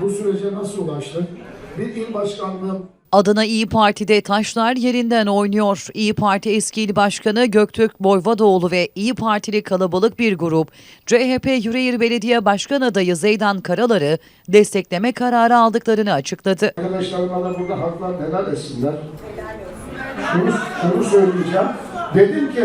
bu sürece nasıl ulaştık? Bir il başkanlığı Adana İyi Parti'de taşlar yerinden oynuyor. İyi Parti eski il başkanı Göktürk Boyvadoğlu ve İyi Partili kalabalık bir grup CHP Yüreğir Belediye Başkan adayı Zeydan Karalar'ı destekleme kararı aldıklarını açıkladı. Arkadaşlarıma da burada haklar helal etsinler. Şunu, şunu söyleyeceğim. Dedim ki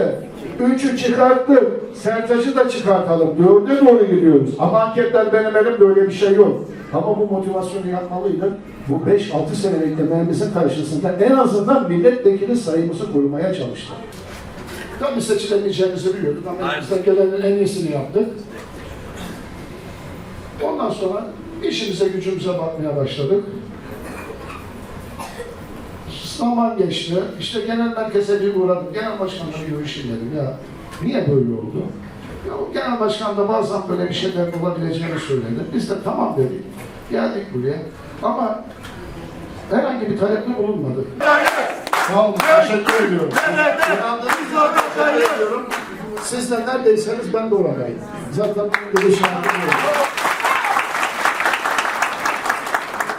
üçü çıkarttık. Sertaç'ı da çıkartalım. Dörde doğru gidiyoruz. Ama anketler benim elimde öyle bir şey yok. Ama bu motivasyonu yapmalıydık. Bu 5-6 senelik emeğimizin karşısında en azından milletvekili sayımızı korumaya çalıştık. Tabii seçilemeyeceğimizi biliyorduk ama elimizden gelenin en iyisini yaptık. Ondan sonra işimize gücümüze bakmaya başladık. Zaman geçti. İşte genel merkeze bir uğradım. Genel başkanla bir görüşeyim dedim ya. Niye böyle oldu? Ya, o genel başkan da bazen böyle bir şeyler olabileceğini söyledi. Biz de tamam dedik. Geldik buraya. Ama herhangi bir talepte bulunmadık. Sağ olun. Teşekkür ediyorum. Teşekkür ediyorum. Siz de neredeyseniz ben de oradayım. Zaten görüşen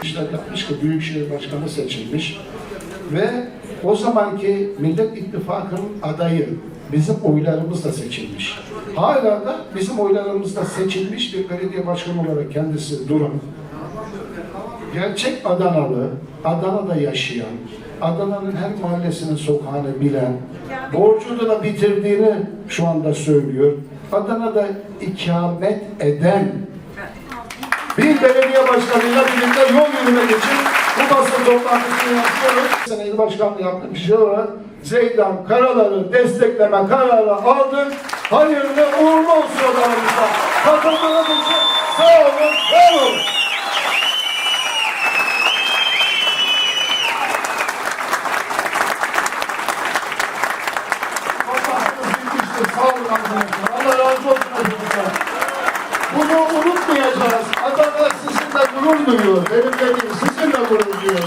işler yapmış ki Büyükşehir Başkanı seçilmiş ve o zamanki Millet İttifakı'nın adayı bizim oylarımızla seçilmiş. Hala da bizim oylarımızla seçilmiş bir belediye başkanı olarak kendisi duran, gerçek Adanalı, Adana'da yaşayan, Adana'nın her mahallesinin sokağını bilen, borcunu da bitirdiğini şu anda söylüyor. Adana'da ikamet eden bir belediye başkanıyla birlikte yol yürümek için toplantısını yapıyoruz. Sene il başkanlığı yaptık bir şey olarak Zeydan Karalar'ı destekleme kararı aldık. Hayırlı uğurlu olsun odalarımızda. Katıldığınız için sağ olun, var olun. Arkadaşlar. Allah razı olsun hepinizden. Bunu unutmayacağız. Adana sizinle gurur duyuyor. Benim dediğim sizinle gurur duyuyor.